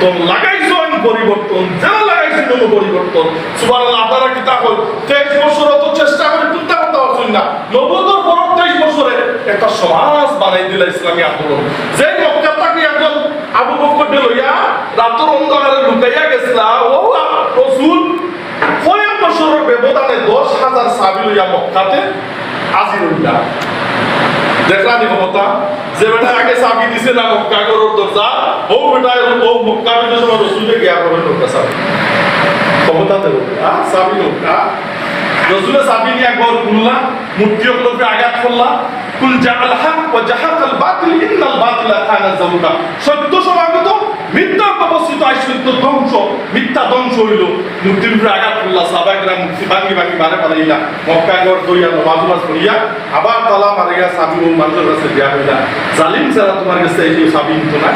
পরিবর্তন লাগাইছেন পরিবর্তন যারা লাগাইছেন কোনো পরিবর্তন। সুবান আপনারা কি বছর তো চেষ্টা করে চিন্তা করতে পারছেন না। পর তেইশ বছরে একটা সমাজ বানাই দিল ইসলামী আন্দোলন। যে মক্কা তাকে একজন আবু বকর লইয়া রাতর অন্ধকারে লুকাইয়া গেছিলা ও রসুল কয়েক বছরের ব্যবধানে দশ হাজার সাবি লইয়া মক্কাতে আজি রইলা দেখলা নি ক্ষমতা যে বেটা আগে চাবি দিছে না মক্কা গরুর দরজা? ও বেটা ও মক্কা বিলে সময় রসুলে গিয়া করে লোকটা চাবি। ক্ষমতা দেব আ, চাবি লোক আ রসুলে চাবি নিয়ে একবার খুললা মূর্তি লোকে আঘাত করলা কুল জাহাল হক ওয়া জাহাকাল বাতিল, ইন্নাল বাতিলা কানা যামুকা সত্য সমাগত মিথ্যা অবস্থিত ধ্বংস, মিথ্যা ধ্বংস হইল। মূর্তির উপরে আঘাত করলা সাবাইকরা মূর্তি ভাঙি ভাঙি বারে পালাইলা। মক্কা ঘর করিয়া নমাজ আবার তালা মারিয়া সাবি ও মানুষের কাছে হইলা। জালিম ছাড়া তোমার কাছে এই না।